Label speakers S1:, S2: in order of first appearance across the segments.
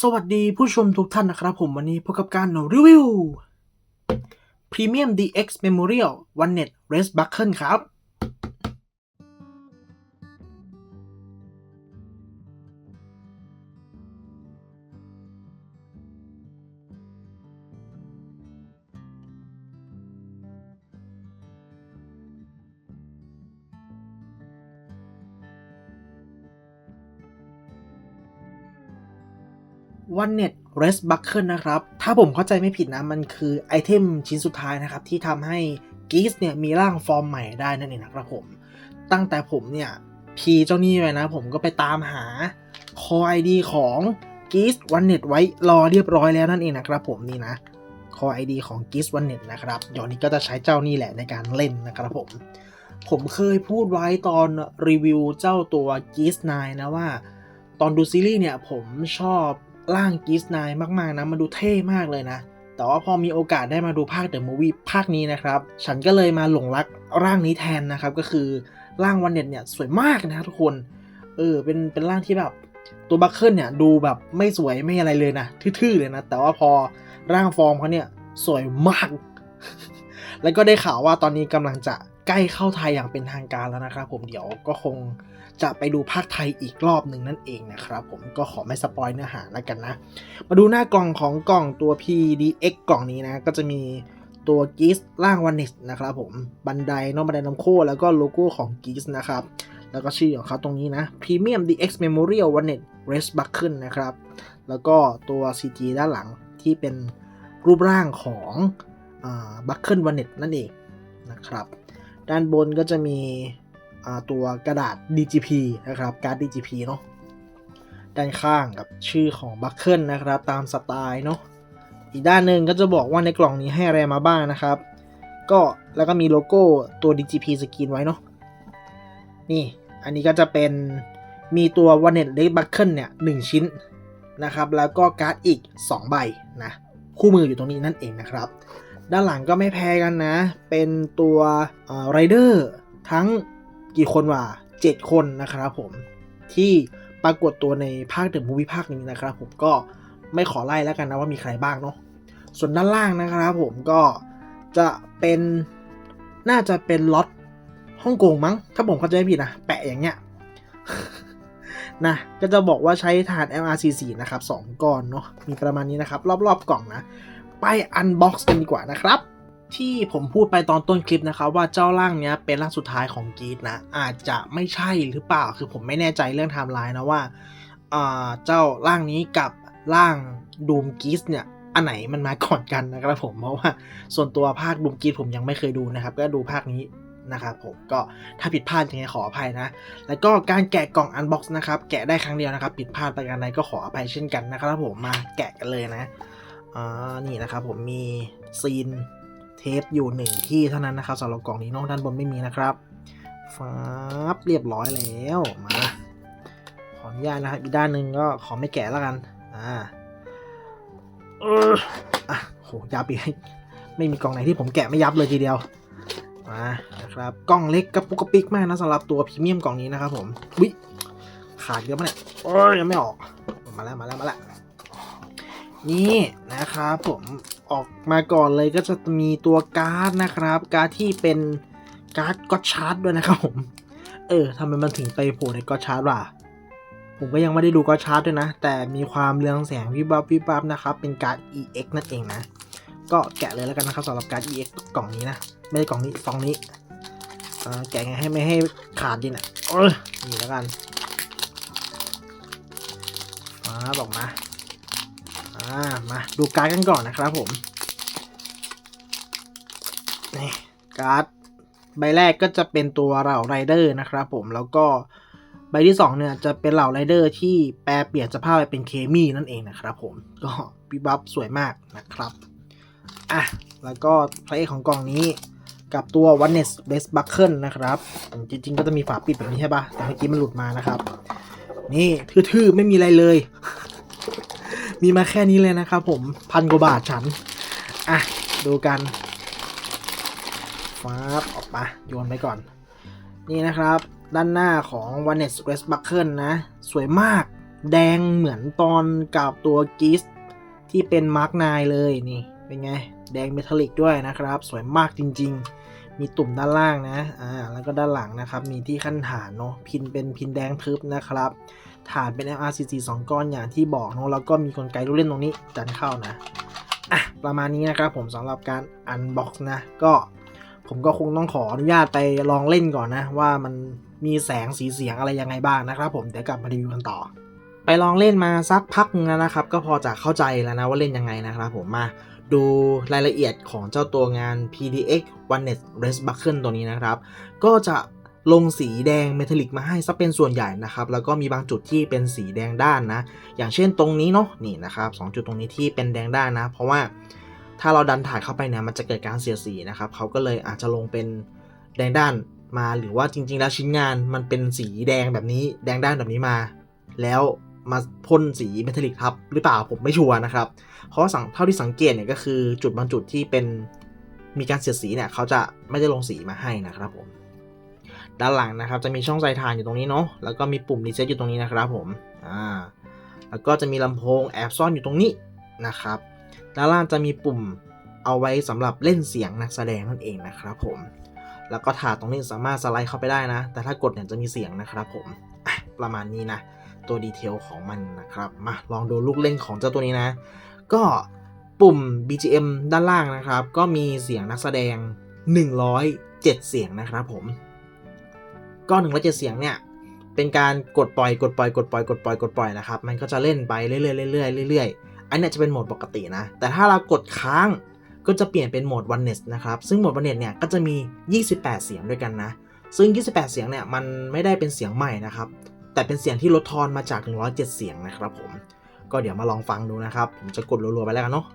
S1: สวัสดีผู้ชมทุกท่านนะครับผมวันนี้พบกับการรีวิว Premium DX Memorial OneNet r e s t Buckle ครับ OneNet Rest Buckle นะครับ ถ้าผมเข้าใจไม่ผิดนะ มันคือไอเทมชิ้นสุดท้ายนะครับ ที่ทำให้ g e e s เนี่ยมีร่างฟอร์มใหม่ได้นั่นเองนะครับผม ตั้งแต่ผมเนี่ย พีเจ้านี่ไว้นะ ผมก็ไปตามหา Core ID ของ g e e s OneNet ไว้รอเรียบร้อยแล้วนั่นเองนะครับผมนี่นะ Core ID ของ g e e s OneNet นะครับเดี๋ยวนี้ก็จะใช้เจ้านี่แหละในการเล่นนะครับผม ผมเคยพูดไว้ตอนรีวิวเจ้าตัว g e e s 9นะว่า ตอนดูซีรีส์เนี่ยผมชอบ ร่างกีสไนมากๆนะมันดูเท่มากเลยนะ แต่ว่าพอมีโอกาสได้มาดูภาคเดอะมูวี่ภาคนี้นะครับ ฉันก็เลยมาหลงรักร่างนี้แทนนะครับ ก็คือร่างวันเน็ตเนี่ยสวยมากนะทุกคน เออเป็นเป็นร่างที่แบบตัวบัคเคิลเนี่ยดูแบบไม่สวยไม่อะไรเลยนะทื่อๆเลยนะ แต่ว่าพอร่างฟอร์มเขาเนี่ยสวยมาก แล้วก็ได้ข่าวว่าตอนนี้กำลังจะ ใกล้เข้าไทยอย่างเป็นทางการแล้วนะครับผมเดี๋ยวก็คงจะไปดูภาคไทยอีกรอบหนึ่งนั่นเองนะครับผมก็ขอไม่สปอยเนื้อหาแล้วกันนะ มาดูหน้ากล่องของกล่องตัว PDX กล่องนี้นะ ก็จะมีตัวกีสล่างวันนิสนะครับผมบันไดนอกบันไดน้ำโคแล้วก็โลโก้ของกีสนะครับ แล้วก็ชื่อของเขาตรงนี้นะ Premium DX Memorial o n e t Race Buckle นะครับ แล้วก็ตัว CG ด้านหลังที่เป็นรูปร่างของบัคเคิลวันเน็ตนั่นเองนะครับ ด้านบนก็จะมีตัวกระดาษ DGP นะครับ การ์ด DGP เนาะ ด้านข้างกับชื่อของบัคเคิลนะครับ ตามสไตล์เนาะ อีกด้านหนึ่งก็จะบอกว่าในกล่องนี้ให้อะไรมาบ้างนะครับ ก็แล้วก็มีโลโก้ตัว DGP สกรีนไว้เนาะ นี่ อันนี้ก็จะเป็นมีตัว o n e t l e g Buckle เนี่ยหชิ้นนะครับ แล้วก็การ์ดอีก 2 ใบนะ คู่มืออยู่ตรงนี้นั่นเองนะครับ ด้านหลังก็ไม่แพ้กันนะ เป็นตัวไรเดอร์ทั้งกี่คนวะ7คนนะครับผมที่ปรากฏตัวในภาคเดอะมูวี่ภาคนี้นะครับผมก็ไม่ขอไล่แล้วกันนะว่ามีใครบ้างเนาะส่วนด้านล่างนะครับผมก็จะเป็นน่าจะเป็นล็อตฮ่องกงมั้ง ถ้าผมเข้าใจไม่ผิดนะ แปะอย่างเงี้ยนะก็จะบอกว่าใช้ฐาน LRC4 นะครับ 2ก้อนเนาะมีประมาณนี้นะครับ รอบๆกล่องนะ ไปอันบ็อกซ์กันดีกว่านะครับ ที่ผมพูดไปตอนต้นคลิปนะครับ ว่าเจ้าร่างเนี้ยเป็นร่างสุดท้ายของกีดนะ อาจจะไม่ใช่หรือเปล่าคือผมไม่แน่ใจเรื่องไทม์ไลน์นะว่าเจ้าร่างนี้กับร่างดูมกีสเนี่ยอันไหนมันมาก่อนกันนะครับผมเพราะว่าส่วนตัวภาคดูมกีสผมยังไม่เคยดูนะครับ ก็ดูภาคนี้นะครับผมก็ถ้าผิดพลาดยังไงขออภัยนะ แล้วก็การแกะกล่องอันบ็อกซ์นะครับ แกะได้ครั้งเดียวนะครับ ผิดพลาดไปกันใดก็ขออภัยเช่นกันนะครับผมมาแกะกันเลยนะ อ่านี่นะครับผมมีซีนเทปอยู่หนึ่งที่เท่านั้นนะครับสำหรับกล่องนี้นอกด้านบนไม่มีนะครับฟ้าบเรียบร้อยแล้วมาขออนุญาตนะครับอีกด้านหนึ่งก็ขอไม่แกะแล้วกันอ่าเอออะโหยับอีกไม่มีกล่องไหนที่ผมแกะไม่ยับเลยทีเดียวมานะครับกล่องเล็กกระปุกกระปิกมากนะสำหรับตัวพรีเมียมกล่องนี้นะครับผมวิขาดเยอะมากเนี่ยโอ้ยยังไม่ออกมาแล้วมาแล้วมาแล้ว นี่นะครับผมออกมาก่อนเลยก็จะมีตัวการ์ดนะครับ การ์ดที่เป็นการ์ดก็ชาร์ดด้วยนะครับผมเออทำไมมันถึงไปโผล่ในก็ชาร์ดวะผมก็ยังไม่ได้ดูก็ชาร์ดด้วยนะ แต่มีความเรืองแสงวิบวับวิบวับนะครับ เป็นการ์ด EX นั่นเองนะ ก็แกะเลยแล้วกันนะครับสำหรับการ์ด EX กล่องนี้นะ ไม่ได้กล่องนี้ซองนี้แกะไงให้ไม่ให้ขาดดินะเออนี่แล้วกันมาบอกมา อ่ามาดูการ์ดกันก่อนนะครับผมนี่การ์ดใบแรกก็จะเป็นตัวเหล่าไรเดอร์นะครับผมแล้วก็ใบที่2เนี่ยจะเป็นเหล่าไรเดอร์ที่แปลเปลี่ยนสภาพไปเป็นเคมีนั่นเองนะครับผมก็ปีบัฟสวยมากนะครับอะแล้วก็พระเอกของกล่องนี้กับตัว o n e s Best Buckle นะครับ จริงๆ ก็จะมีฝาปิดแบบนี้ใช่ปะแต่เมื่อกี้มันหลุดมานะครับ นี่ทื่อๆ ไม่มีอะไรเลย มีมาแค่นี้เลยนะครับผมพันกว่าบาทฉัน อะ ดูกันฟ้าออกมาโยนไปก่อน นี่นะครับ ด้านหน้าของ o n e s Rest Buckle นะ สวยมากแดงเหมือนตอนกับตัวกิสที่เป็นมาร์กนายเลยนี่ เป็นไง แดงเมทัลลิกด้วยนะครับ สวยมากจริง ๆ มีตุ่มด้านล่างนะอ่าแล้วก็ด้านหลังนะครับ มีที่ขั้นฐานเนาะพินเป็นพินแดงทึบนะครับ ฐานเป็น MRCC 2 ก้อนอย่างที่บอกเนาะแล้วก็มีกลไกลูกเล่นตรงนี้ดันเข้านะอะประมาณนี้นะครับผมสำหรับการอันบ็อกซ์นะก็ผมก็คงต้องขออนุญาตไปลองเล่นก่อนนะ ว่ามันมีแสงสีเสียงอะไรยังไงบ้างนะครับผมเดี๋ยวกลับมารีวิวกันต่อ ไปลองเล่นมาสักพักนึงแล้วนะครับ ก็พอจะเข้าใจแล้วนะว่าเล่นยังไงนะครับผมมาดูรายละเอียดของเจ้าตัวงาน PDX Oneness Race Buckle ตัวนี้นะครับ ก็จะ ลงสีแดงเมทัลลิกมาให้ซะเป็นส่วนใหญ่นะครับแล้วก็มีบางจุดที่เป็นสีแดงด้านนะ อย่างเช่นตรงนี้เนาะนี่นะครับสองจุดตรงนี้ที่เป็นแดงด้านนะ เพราะว่าถ้าเราดันถ่ายเข้าไปเนี่ยมันจะเกิดการเสียสีนะครับเขาก็เลยอาจจะลงเป็นแดงด้านมาหรือว่าจริง ๆ แล้วชิ้นงานมันเป็นสีแดงแบบนี้ แดงด้านแบบนี้มา แล้วมาพ่นสีเมทัลลิกทับหรือเปล่าผมไม่ชัวร์นะครับ เพราะสังเท่าที่สังเกตเนี่ยก็คือจุดบางจุดที่เป็นมีการเสียดสีเนี่ยเขาจะไม่ได้ลงสีมาให้นะครับผม ด้านหลังนะครับจะมีช่องใส่ถ่านอยู่ตรงนี้เนาะแล้วก็มีปุ่มรีเซ็ตอยู่ตรงนี้นะครับผมอ่าแล้วก็จะมีลำโพงแอบซ่อนอยู่ตรงนี้นะครับด้านล่างจะมีปุ่มเอาไว้สำหรับเล่นเสียงนักแสดงนั่นเองนะครับผมแล้วก็ถาดตรงนี้สามารถสไลด์เข้าไปได้นะ แต่ถ้ากดเนี่ยจะมีเสียงนะครับผมประมาณนี้นะ ตัวดีเทลของมันนะครับ มาลองดูลูกเล่นของเจ้าตัวนี้นะ ก็ปุ่ม BGM ด้านล่างนะครับ ก็มีเสียงนักแสดง 107 เสียงนะครับผม ก็107เจ็ดเสียงเนี่ยเป็นการกดปล่อยกดปล่อยกดปล่อยกดปล่อยกดปล่อยนะครับมันก็จะเล่นไปเรื่อยๆเรื่อยๆเรื่อยๆอันนี้จะเป็นโหมดปกตินะ แต่ถ้าเรากดค้างก็จะเปลี่ยนเป็นโหมด oneness นะครับ ซึ่งโหมด oneness เนี่ยก็จะมี 28 เสียงด้วยกันนะ ซึ่ง 28 เสียงเนี่ยมันไม่ได้เป็นเสียงใหม่นะครับ แต่เป็นเสียงที่ลดทอนมาจาก 107 เสียงนะครับผม ก็เดี๋ยวมาลองฟังดูนะครับ ผมจะกดรัวๆไปแล้วกันเนาะ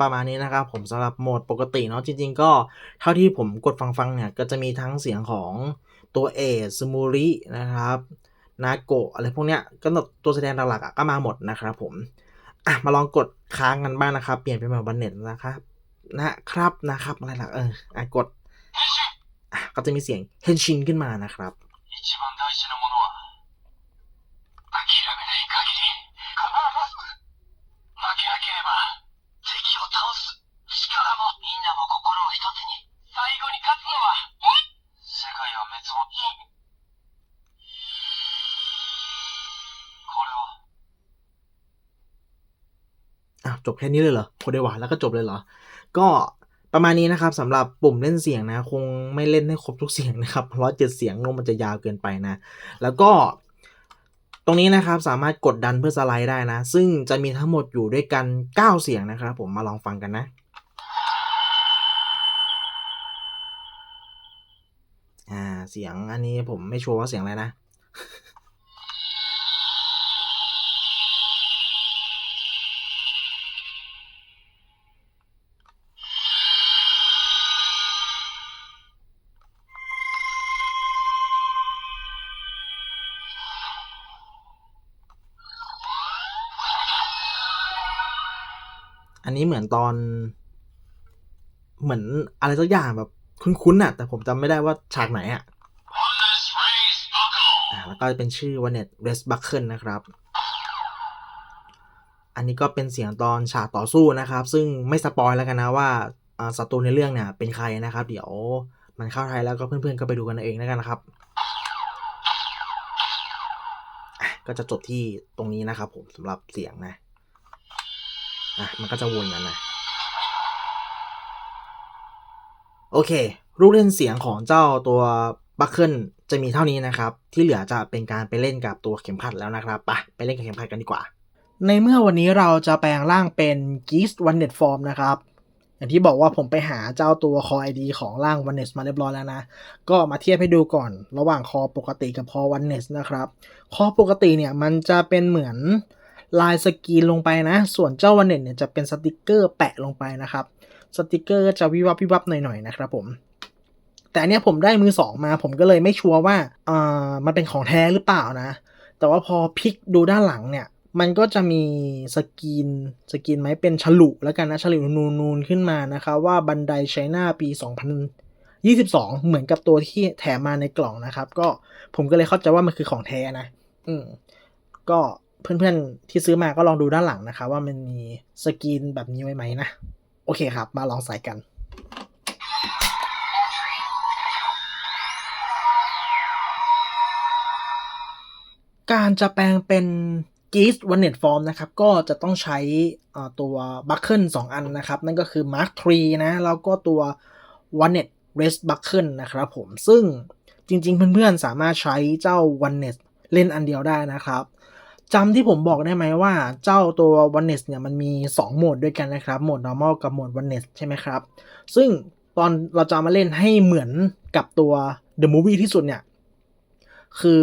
S1: ประมาณนี้นะครับผมสำหรับโหมดปกติเนาะจริง ๆ ก็เท่าที่ผมกดฟังๆเนี่ยก็จะมีทั้งเสียงของตัวเอสมูรินะครับนาโกะอะไรพวกเนี้ยก็ตัวแสดงหลักๆก็มาหมดนะครับผมอะมาลองกดค้างกันบ้างนะครับ เปลี่ยนเป็นแบบบันเน็ตนะครับนะครับนะครับอะไรหล่ะเอออะกดก็จะมีเสียงเฮนชินขึ้นมานะครับ จบแค่นี้เลยเหรอโคเดวาแล้วก็จบเลยเหรอ ก็ประมาณนี้นะครับสำหรับปุ่มเล่นเสียงนะ คงไม่เล่นให้ครบทุกเสียงนะครับเพราะว่าเจ็ดเสียงนมมันจะยาวเกินไปนะ แล้วก็ตรงนี้นะครับสามารถกดดันเพื่อสไลด์ได้นะ ซึ่งจะมีทั้งหมดอยู่ด้วยกัน 9 เสียงนะครับผมมาลองฟังกันนะอ่าเสียงอันนี้ผมไม่ชัวร์ว่าเสียงอะไรนะ อันนี้เหมือนตอน เหมือนอะไรสักอย่างแบบคุ้นๆน่ะ แต่ผมจำไม่ได้ว่าฉากไหนอะ
S2: Honest Race Buckle
S1: อ่าแล้วก็เป็นชื่อว่า Net Rest Buckle นะครับ อันนี้ก็เป็นเสียงตอนฉากต่อสู้นะครับ ซึ่งไม่สปอยแล้วกันนะว่าศัตรูในเรื่องเนี่ยเป็นใครนะครับ เดี๋ยวมันเข้าไทยแล้วก็เพื่อนๆก็ไปดูกันเองแล้วกันนะครับ ก็จะจบที่ตรงนี้นะครับผมสำหรับเสียงนะ อะมันก็จะวนกันนะโอเค รูปเล่นเสียงของเจ้าตัวบัคเคิลจะมีเท่านี้นะครับ ที่เหลือจะเป็นการไปเล่นกับตัวเข็มขัดแล้วนะครับไปไปเล่นกับเข็มขัดกันดีกว่า ในเมื่อวันนี้เราจะแปลงร่างเป็น Geast One Net Form นะครับ อย่างที่บอกว่าผมไปหาเจ้าตัว Core ID ของร่าง One Net มาเรียบร้อยแล้วนะ ก็มาเทียบให้ดูก่อน ระหว่างคอปกติกับคอ One Net นะครับ คอปกติเนี่ยมันจะเป็นเหมือน ลายสกรีนลงไปนะ ส่วนเจ้า One Net เนี่ยจะเป็นสติกเกอร์แปะลงไปนะครับ สติกเกอร์จะวิวับวิวับหน่อยๆนะครับผมแต่อันเนี้ยผมได้มือสองมา ผมก็เลยไม่ชัวร์ว่าอ่ามันเป็นของแท้หรือเปล่านะ แต่ว่าพอพลิกดูด้านหลังเนี่ย มันก็จะมีสกีนสกีนไหมเป็นฉลุแล้วกันนะฉลุนูนๆขึ้นมานะครับว่าบันไดไชน่าปี 2022 เหมือนกับตัวที่แถมมาในกล่องนะครับ ก็ผมก็เลยเข้าใจว่ามันคือของแท้นะ อืมก็ เพื่อนๆที่ซื้อมาก็ลองดูด้านหลังนะครับว่ามันมีสกรีนแบบนี้ไว้ไหมนะ โอเคครับ มาลองใส่กันการจะแปลงเป็น g e a s t One Net Form นะครับ ก็จะต้องใช้อ่าตัว Buckle 2อันนะครับ นั่นก็คือ Mark 3นะ แล้วก็ตัว One Net Rest Buckle นะครับผม ซึ่งจริงๆ เพื่อนๆ สามารถใช้เจ้า One Net เล่นอันเดียวได้นะครับ จำที่ผมบอกได้ไหมว่าเจ้าตัว One Net เนี่ยมันมี 2 โหมดด้วยกันนะครับ โหมด normal กับโหมด One Net ใช่ไหมครับ ซึ่งตอนเราจะมาเล่นให้เหมือนกับตัว The Movie ที่สุดเนี่ย คือ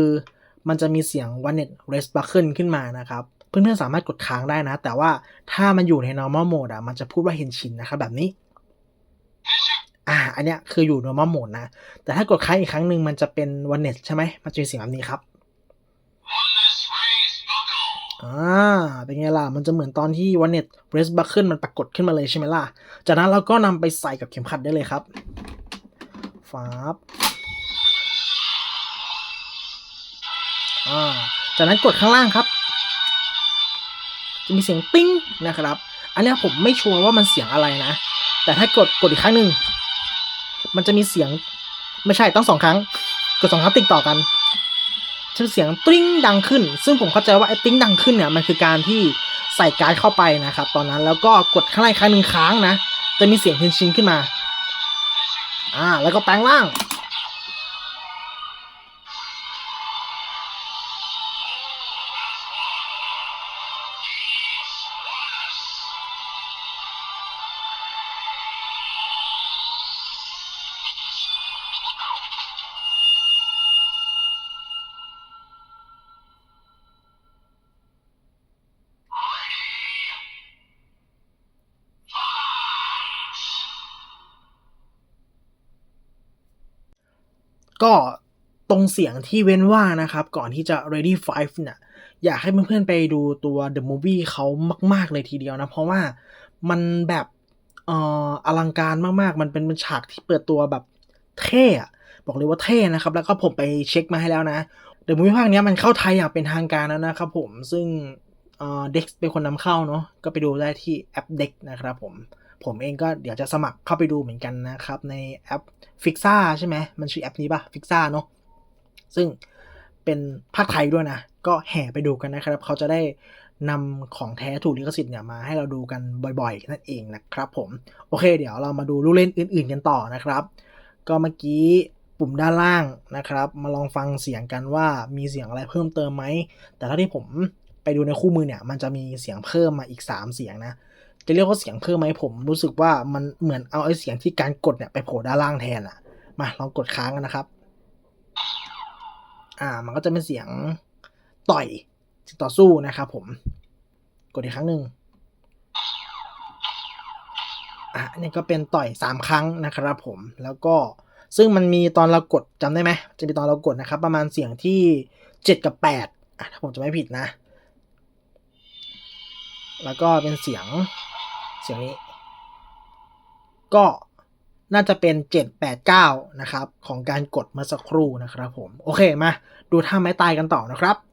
S1: มันจะมีเสียง One Net Rest Buckle ขึ้นมานะครับ เพื่อนๆสามารถกดค้างได้นะ แต่ว่าถ้ามันอยู่ใน normal mode อะมันจะพูดว่าเฮนชินนะครับแบบนี้อ่าอันเนี้ยคืออยู่ normal mode นะ แต่ถ้ากดค้างอีกครั้งหนึ่งมันจะเป็น One Net ใช่ไหมมันจะมีเสียงแบบนี้ครับ อ่า เป็นไงล่ะ มันจะเหมือนตอนที่ One Net Rest Buckle มันปรากฏขึ้นมาเลยใช่ไหมล่ะ จากนั้นเราก็นำไปใส่กับเข็มขัดได้เลยครับฟาบอ่า จากนั้นกดข้างล่างครับ จะมีเสียงติ้งนะครับ อันนี้ผมไม่ชัวร์ว่ามันเสียงอะไรนะ แต่ถ้ากดกดอีกครั้งหนึ่ง มันจะมีเสียง ไม่ใช่ต้องสองครั้ง กดสองครั้งติดต่อกัน จะมีเสียงติ้งดังขึ้น ซึ่งผมเข้าใจว่าไอ้ติ้งดังขึ้นเนี่ยมันคือการที่ใส่การ์ดเข้าไปนะครับ ตอนนั้นแล้วก็กดข้างในครั้งหนึ่งค้างนะ จะมีเสียงเฮนชินขึ้นมา อ่า แล้วก็แปลงร่าง ก็ตรงเสียงที่เว้นว่างนะครับ ก่อนที่จะ ready five เนี่ยอยากให้เพื่อนๆไปดูตัว the movie เขามาก ๆ เลยทีเดียวนะ เพราะว่ามันแบบเอ่ออลังการมากๆ มันเป็นฉากที่เปิดตัวแบบเท่บอกเลยว่าเท่นะครับ แล้วก็ผมไปเช็คมาให้แล้วนะ the movie ภาคเนี้ยมันเข้าไทยอย่างเป็นทางการแล้วนะครับผมซึ่งเอ่อ Dex เป็นคนนำเข้าเนาะก็ไปดูได้ที่แอป Dex นะครับผม ผมเองก็เดี๋ยวจะสมัครเข้าไปดูเหมือนกันนะครับ ในแอป Fixa ใช่ไหม มันชื่อแอปนี้ป่ะ Fixa เนาะซึ่งเป็นภาคไทยด้วยนะ ก็แห่ไปดูกันนะครับ เขาจะได้นำของแท้ถูกลิขสิทธิ์เนี่ยมาให้เราดูกันบ่อยๆ นั่นเองนะครับผม โอเค เดี๋ยวเรามาดูลูกเล่นอื่น ๆ กันต่อนะครับ ก็เมื่อกี้ปุ่มด้านล่างนะครับ มาลองฟังเสียงกันว่ามีเสียงอะไรเพิ่มเติมไหม แต่ถ้าที่ผมไปดูในคู่มือเนี่ย มันจะมีเสียงเพิ่มมาอีก 3 เสียงนะ จะเรียกว่าเสียงเพิ่มไหมผม รู้สึกว่ามันเหมือนเอาไอ้เสียงที่การกดเนี่ยไปโผล่ด้านล่างแทนอะมาลองกดค้างกันนะครับ อ่า มันก็จะเป็นเสียงต่อยต่อสู้นะครับผม กดอีกครั้งหนึ่งอะอันนี้ก็เป็นต่อยสามครั้งนะครับผม แล้วก็ซึ่งมันมีตอนเรากดจำได้ไหม จะมีตอนเรากดนะครับ ประมาณเสียงที่เจ็ดกับแปดอะถ้าผมจะไม่ผิดนะ แล้วก็เป็นเสียง เสียงนี้ ก็น่าจะเป็น 789 นะครับ ของการกดเมื่อสักครู่นะครับผม โอเคมาดูท่าไม้ตายกันต่อนะครับ「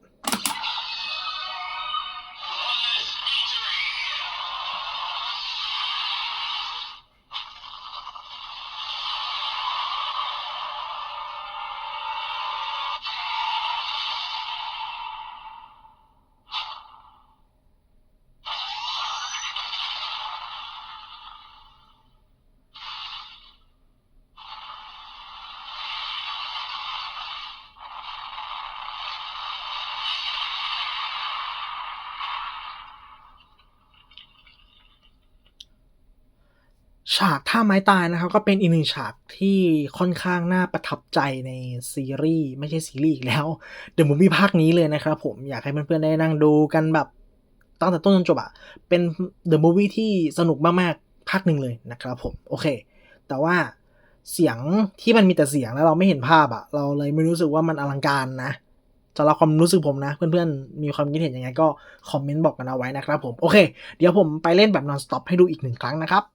S1: ฉากท่าไม้ตายนะครับ ก็เป็นอีกหนึ่งฉากที่ค่อนข้างน่าประทับใจในซีรีส์ไม่ใช่ซีรีส์แล้วเดอะมูฟี่ภาคนี้เลยนะครับผมอยากให้เพื่อนๆได้นั่งดูกันแบบตั้งแต่ต้นจนจบอะเป็นเดอะมูฟี่ที่สนุกมากๆภาคหนึ่งเลยนะครับผมโอเค แต่ว่าเสียงที่มันมีแต่เสียงแล้วเราไม่เห็นภาพอะเราเลยไม่รู้สึกว่ามันอลังการนะสำหรับความรู้สึกผมนะ เพื่อนๆ มีความคิดเห็นยังไงก็คอมเมนต์บอกกันเอาไว้นะครับผม โอเค เดี๋ยวผมไปเล่นแบบ non stop ให้ดูอีกหนึ่งครั้งนะครับ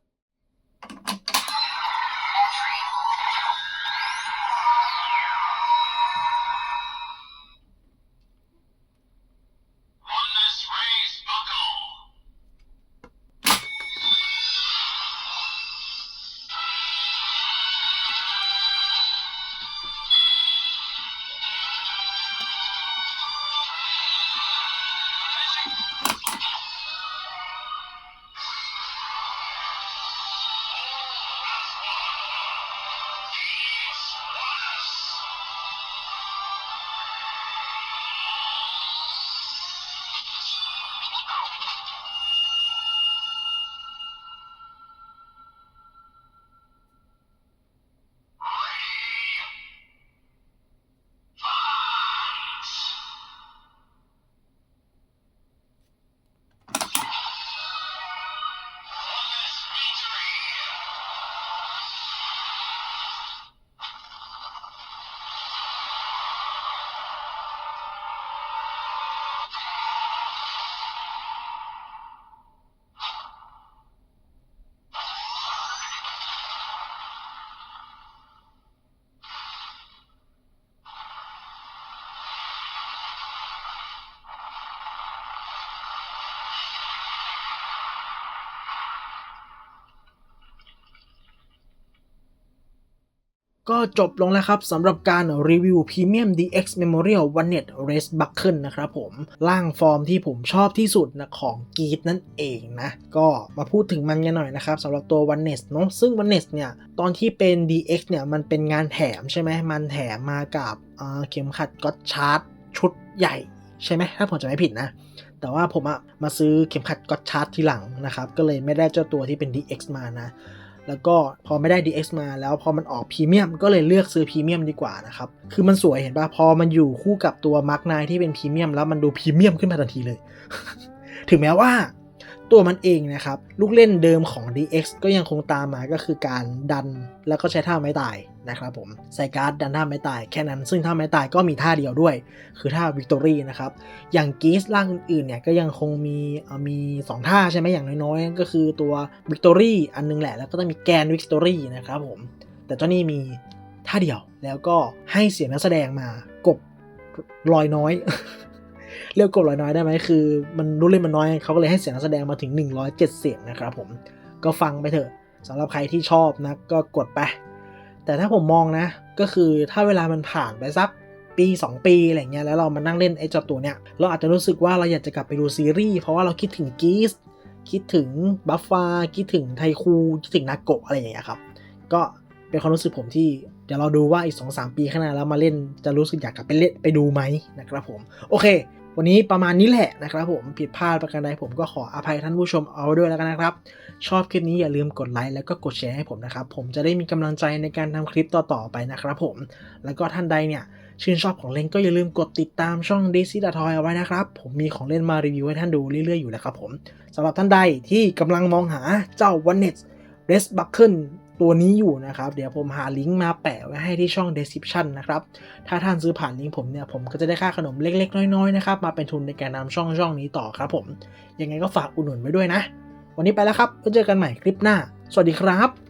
S1: ก็จบลงแล้วครับสำหรับการรีวิว Premium DX Memorial One Net Race Buckle นะครับผมร่างฟอร์มที่ผมชอบที่สุดนะของกีดนั่นเองนะ ก็มาพูดถึงมันกันหน่อยนะครับสำหรับตัว One Net เนอะซึ่ง One Net เนี่ยตอนที่เป็น DX เนี่ยมันเป็นงานแถมใช่ไหมมันแถมมากับเเข็มขัดก็ชาร์ตชุดใหญ่ใช่ไหมถ้าผมจะไม่ผิดนะ แต่ว่าผมอะมาซื้อเข็มขัดก็ชาร์ตทีหลังนะครับ ก็เลยไม่ได้เจ้าตัวที่เป็น DX มานะ แล้วก็พอไม่ได้ DX มาแล้วพอมันออกพรีเมียมก็เลยเลือกซื้อพรีเมียมดีกว่านะครับ คือมันสวยเห็นป่ะพอมันอยู่คู่กับตัวมาร์กไนที่เป็นพรีเมียมแล้วมันดูพรีเมียมขึ้นมาทันทีเลย ถึงแม้ว่า ตัวมันเองนะครับ ลูกเล่นเดิมของ DX ก็ยังคงตามมาก็คือการดันแล้วก็ใช้ท่าไม้ตายนะครับผมใส่การ์ดดันท่าไม้ตายแค่นั้นซึ่งท่าไม้ตายก็มีท่าเดียวด้วย คือท่า Victory นะครับอย่างกีสร่างอื่นๆเนี่ยก็ยังคงมีเอ่อมี 2 ท่าใช่ไหมอย่างน้อยๆ ก็คือตัว Victory อันนึงแหละ แล้วก็ต้องมีแกน Victory นะครับผมแต่เจ้านี่มีท่าเดียวแล้วก็ให้เสียงนักแสดงมากบลอยน้อย เรียกกบลอยน้อยได้ไหมคือ มันรู้เล่นมันน้อยเขาก็เลยให้เสียงนักแสดงมาถึง 107 เสียงนะครับผมก็ฟังไปเถอะสำหรับใครที่ชอบนะก็กดไป แต่ถ้าผมมองนะ ก็คือถ้าเวลามันผ่านไปสักปี 2 ปีอะไรเงี้ยแล้วเรามานั่งเล่นไอ้เจ้าตัวเนี้ยเราอาจจะรู้สึกว่าเราอยากจะกลับไปดูซีรีส์เพราะว่าเราคิดถึงกีสคิดถึงบัฟฟาคิดถึงไทคูคิดถึงนาโกะอะไรอย่างเงี้ยครับก็เป็นความรู้สึกผมที่เดี๋ยวเราดูว่าอีก 2-3 ปีข้างหน้าแล้วมาเล่นจะรู้สึกอยากกลับไปเล่นไปดูไหมนะครับผม โอเค วันนี้ประมาณนี้แหละนะครับผมผิดพลาดประการใดผมก็ขออภัยท่านผู้ชมเอาด้วยแล้วกันนะครับ ชอบคลิปนี้อย่าลืมกดไลค์แล้วก็กดแชร์ให้ผมนะครับ ผมจะได้มีกำลังใจในการทำคลิปต่อๆไปนะครับผมแล้วก็ท่านใดเนี่ยชื่นชอบของเล่นก็อย่าลืมกดติดตามช่อง Daisy d a Toy เอาไว้นะครับ ผมมีของเล่นมารีวิวให้ท่านดูเรื่อยๆอยู่แล้วครับผมสำหรับท่านใดที่กำลังมองหาเจ้า One Net Red Buckle ตัวนี้อยู่นะครับ เดี๋ยวผมหาลิงก์มาแปะไว้ให้ที่ช่อง description นะครับ ถ้าท่านซื้อผ่านลิงก์ผมเนี่ย ผมก็จะได้ค่าขนมเล็กๆ น้อยๆ นะครับ มาเป็นทุนในการนำช่องช่องนี้ต่อครับผม ยังไงก็ฝากอุดหนุนไว้ด้วยนะ วันนี้ไปแล้วครับไว้เจอกันใหม่คลิปหน้า สวัสดีครับ